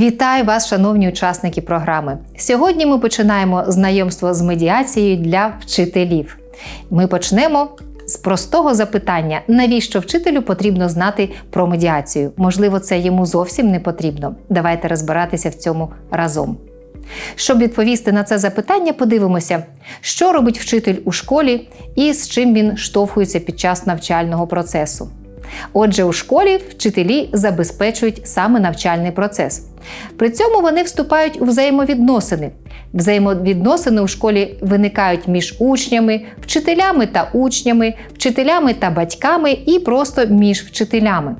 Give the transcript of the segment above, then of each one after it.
Вітаю вас, шановні учасники програми. Сьогодні ми починаємо знайомство з медіацією для вчителів. Ми почнемо з простого запитання: навіщо вчителю потрібно знати про медіацію? Можливо, це йому зовсім не потрібно. Давайте розбиратися в цьому разом. Щоб відповісти на це запитання, подивимося, що робить вчитель у школі і з чим він штовхується під час навчального процесу. Отже, у школі вчителі забезпечують саме навчальний процес. При цьому вони вступають у взаємовідносини. Взаємовідносини у школі виникають між учнями, вчителями та учнями, вчителями та батьками і просто між вчителями.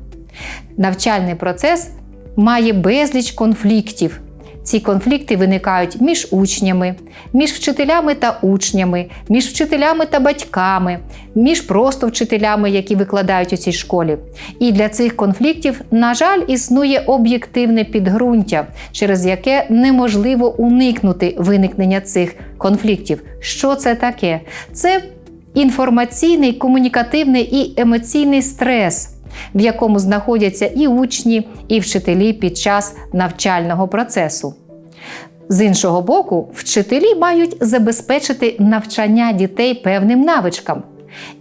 Навчальний процес має безліч конфліктів. Ці конфлікти виникають між учнями, між вчителями та учнями, між вчителями та батьками, між просто вчителями, які викладають у цій школі. І для цих конфліктів, на жаль, існує об'єктивне підґрунтя, через яке неможливо уникнути виникнення цих конфліктів. Що це таке? Це інформаційний, комунікативний і емоційний стрес. В якому знаходяться і учні, і вчителі під час навчального процесу. З іншого боку, вчителі мають забезпечити навчання дітей певним навичкам,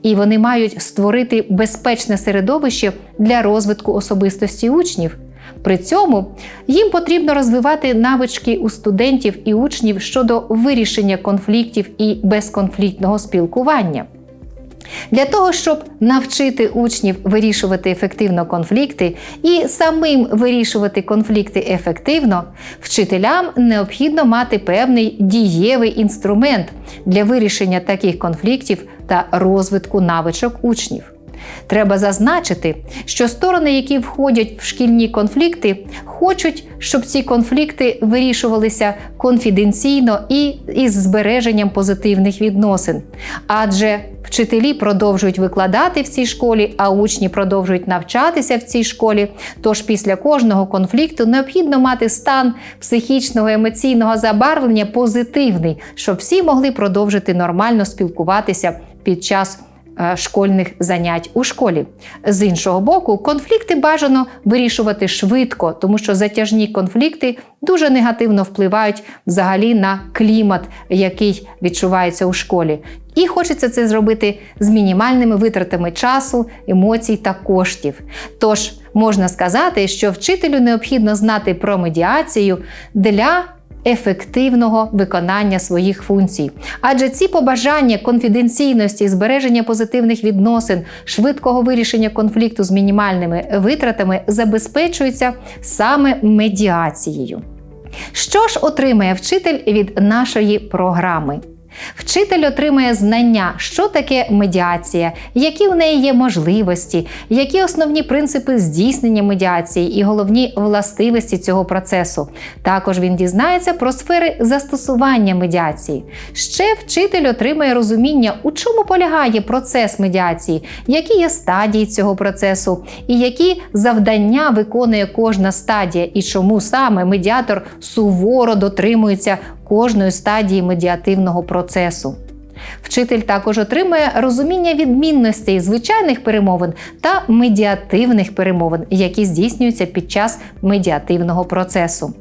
і вони мають створити безпечне середовище для розвитку особистості учнів. При цьому їм потрібно розвивати навички у студентів і учнів щодо вирішення конфліктів і безконфліктного спілкування. Для того, щоб навчити учнів вирішувати ефективно конфлікти і самим вирішувати конфлікти ефективно, вчителям необхідно мати певний дієвий інструмент для вирішення таких конфліктів та розвитку навичок учнів. Треба зазначити, що сторони, які входять в шкільні конфлікти, хочуть, щоб ці конфлікти вирішувалися конфіденційно і із збереженням позитивних відносин. Адже вчителі продовжують викладати в цій школі, а учні продовжують навчатися в цій школі. Тож після кожного конфлікту необхідно мати стан психічного емоційного забарвлення позитивний, щоб всі могли продовжити нормально спілкуватися під час. Е, школьних занять у школі. З іншого боку, конфлікти бажано вирішувати швидко, тому що затяжні конфлікти дуже негативно впливають взагалі на клімат, який відчувається у школі. І хочеться це зробити з мінімальними витратами часу, емоцій та коштів. Тож можна сказати, що вчителю необхідно знати про медіацію для ефективного виконання своїх функцій. Адже ці побажання конфіденційності, збереження позитивних відносин, швидкого вирішення конфлікту з мінімальними витратами забезпечуються саме медіацією. Що ж отримає вчитель від нашої програми? Вчитель отримує знання, що таке медіація, які в неї є можливості, які основні принципи здійснення медіації і головні властивості цього процесу. Також він дізнається про сфери застосування медіації. Ще вчитель отримує розуміння, у чому полягає процес медіації, які є стадії цього процесу, і які завдання виконує кожна стадія, і чому саме медіатор суворо дотримується кожної стадії медіативного процесу. Вчитель також отримує розуміння відмінностей звичайних перемовин та медіативних перемовин, які здійснюються під час медіативного процесу.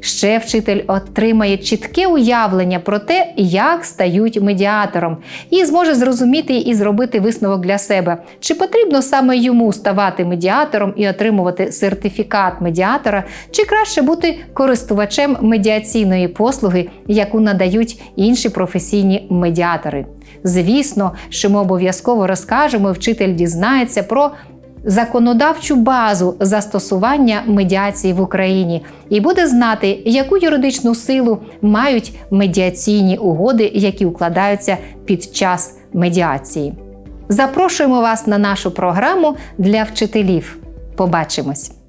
Ще вчитель отримає чітке уявлення про те, як стають медіатором, і зможе зрозуміти і зробити висновок для себе, чи потрібно саме йому ставати медіатором і отримувати сертифікат медіатора, чи краще бути користувачем медіаційної послуги, яку надають інші професійні медіатори. Звісно, що ми обов'язково розкажемо, вчитель дізнається про законодавчу базу застосування медіації в Україні і буде знати, яку юридичну силу мають медіаційні угоди, які укладаються під час медіації. Запрошуємо вас на нашу програму для вчителів. Побачимось!